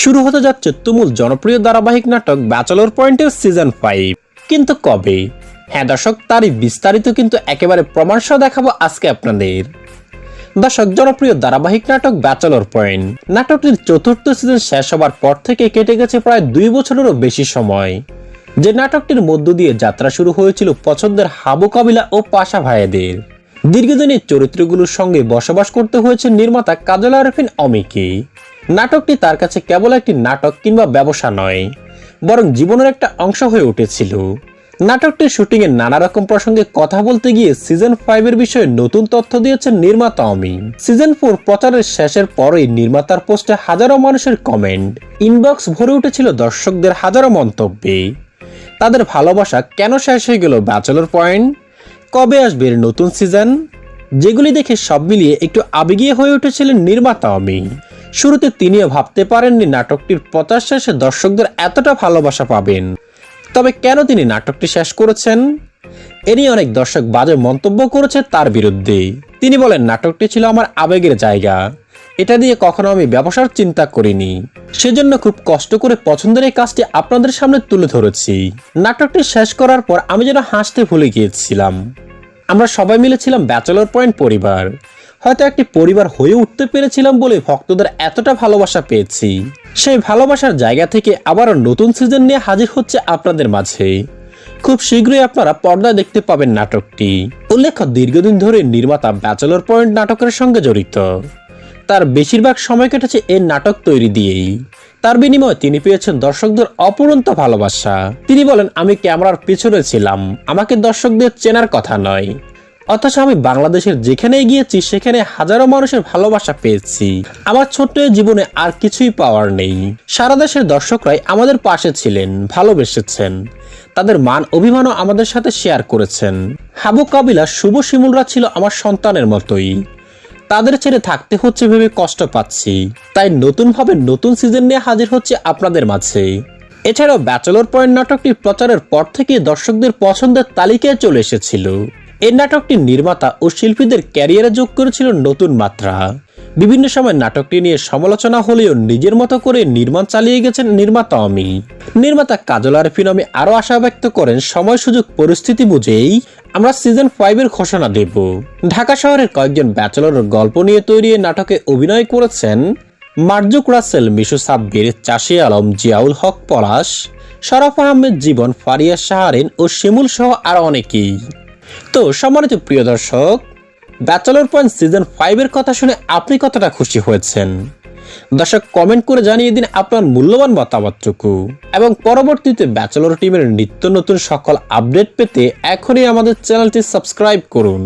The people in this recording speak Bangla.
শুরু হতে যাচ্ছে তুমুল জনপ্রিয় ধারাবাহিক নাটক ব্যাচেলর পয়েন্টের সিজন ফাইভ। কিন্তু কবে? হ্যাঁ দর্শক, তারই বিস্তারিত কিন্তু একেবারে প্রমাণসহ দেখাবো আজকে আপনাদের। দর্শক, জনপ্রিয় ধারাবাহিক নাটক ব্যাচেলর পয়েন্ট। নাটকটির চতুর্থ সিজন শেষ হবার পর থেকে কেটে গেছে প্রায় দুই বছরেরও বেশি সময়। যে নাটকটির মধ্য দিয়ে যাত্রা শুরু হয়েছিল পছন্দের হাবু কাবিলা ও পাশা ভাইয়েদের দীর্ঘদিনের চরিত্রগুলোর সঙ্গে বসবাস করতে হয়েছে নির্মাতা কাজল আরফিন অমিকে। নাটকটি তার কাছে কেবল একটি নাটক কিংবা ব্যবসা নয়, বরং জীবনের একটা অংশ হয়ে উঠেছিল। নাটকটির শুটিং এর নানা রকম প্রসঙ্গে কথা বলতে গিয়ে সিজন ফাইভ এর বিষয়ে নতুন তথ্য দিয়েছেন নির্মাতা অমি। সিজন ফোর প্রচারের শেষের পরেই নির্মাতার পোস্টে হাজারো মানুষের কমেন্ট ইনবক্স ভরে উঠেছিল দর্শকদের হাজারো মন্তব্যে। তাদের ভালোবাসা কেন শেষ হয়ে গেল ব্যাচেলর পয়েন্ট কবে আসবে নতুন সিজন যেগুলি দেখে সব মিলিয়ে একটু আবেগীয় হয়ে উঠেছিলেন নির্মাতা অমি। শুরুতে তিনিও ভাবতে পারেননি নাটকটির প্রচার শেষে দর্শকদের এতটা ভালোবাসা পাবেন। তবে কেন তিনি নাটকটি শেষ করেছেন? এ নিয়ে অনেক দর্শক বাজে মন্তব্য করেছে তার বিরুদ্ধে। তিনি বলেন, নাটকটি ছিল আমার আবেগের জায়গা। এটা দিয়ে কখনো আমি ব্যবসার চিন্তা করিনি। সেজন্য খুব কষ্ট করে পছন্দের এই কাজটি আপনাদের সামনে তুলে ধরেছি। নাটকটি শেষ করার পর আমি যেন হাসতে ভুলে গিয়েছিলাম। আমরা সবাই মিলেছিলাম ব্যাচেলর পয়েন্ট পরিবার। হয়তো একটি পরিবার হয়ে উঠতে পেরেছিলাম বলে ভক্তদের এতটা ভালোবাসা পেয়েছি। সেই ভালোবাসার জায়গা থেকে আবারও নতুন সিজন নিয়ে হাজির হচ্ছে আপনাদের মাঝে। খুব শীঘ্রই আপনারা পর্দায় দেখতে পাবেন নাটকটি। উল্লেখ্য, দীর্ঘদিন ধরে নির্মাতা ব্যাচেলর পয়েন্ট নাটকের সঙ্গে জড়িত। তার বেশিরভাগ সময় কেটেছে এই নাটক তৈরি দিয়েই। তার বিনিময়ে তিনি পেয়েছেন দর্শকদের অপরন্ত ভালোবাসা। তিনি বলেন, আমি ক্যামেরার পিছনে ছিলাম। আমাকে দর্শকদের চেনার কথা নয়। অথচ আমি বাংলাদেশের যেখানে গিয়েছি সেখানে হাজারো মানুষের ভালোবাসা পেয়েছি। আমার ছোট্ট জীবনে আর কিছুই পাওয়ার নেই। সারা দেশের দর্শকরাই আমাদের পাশে ছিলেন, ভালোবেসেছেন। তাদের মান, অভিমানও আমাদের সাথে শেয়ার করেছেন। হাবু কাবিলা, শুভ শিমুলরা ছিল আমার সন্তানের মতোই। তাদের ছেড়ে থাকতে হচ্ছে ভেবে কষ্ট পাচ্ছি। তাই নতুনভাবে নতুন সিজন নিয়ে হাজির হচ্ছে আপনাদের মাঝে। এছাড়াও ব্যাচেলর পয়েন্ট নাটকটি প্রচারের পর থেকে দর্শকদের পছন্দের তালিকায় চলে এসেছিল। এই নাটকটি নির্মাতা ও শিল্পীদের ক্যারিয়ারে যোগ করেছিল নতুন মাত্রা। বিভিন্ন সময় নাটকটি নিয়ে সমালোচনা হলেও নিজের মতো করে নির্মাণ চালিয়ে গেছেন নির্মাতা অমি নির্মাতা কাজল আরফিন অমি আরও আশা ব্যক্ত করেন, সময় সুযোগ পরিস্থিতি বুঝেই আমরা সিজন ফাইভের ঘোষণা দেব। ঢাকা শহরের কয়েকজন ব্যাচেলরের গল্প নিয়ে তৈরি নাটকে অভিনয় করেছেন মার্জুক রাসেল, মিশু সাব্বির, চাষি আলম, জিয়াউল হক পলাশ শরফ আহমেদ, জীবন ফারিয়া শাহরিন ও শিমুল সহ আরও অনেকেই। তো সম্মানিত প্রিয় দর্শক ব্যাচেলর পয়েন্ট সিজন ফাইভের কথা শুনে আপনি কতটা খুশি হয়েছেন? দর্শক কমেন্ট করে জানিয়ে দিন আপনার মূল্যবান মতামতটুকু। এবং পরবর্তীতে ব্যাচেলর টিমের নিত্য নতুন সকল আপডেট পেতে এখনই আমাদের চ্যানেলটি সাবস্ক্রাইব করুন।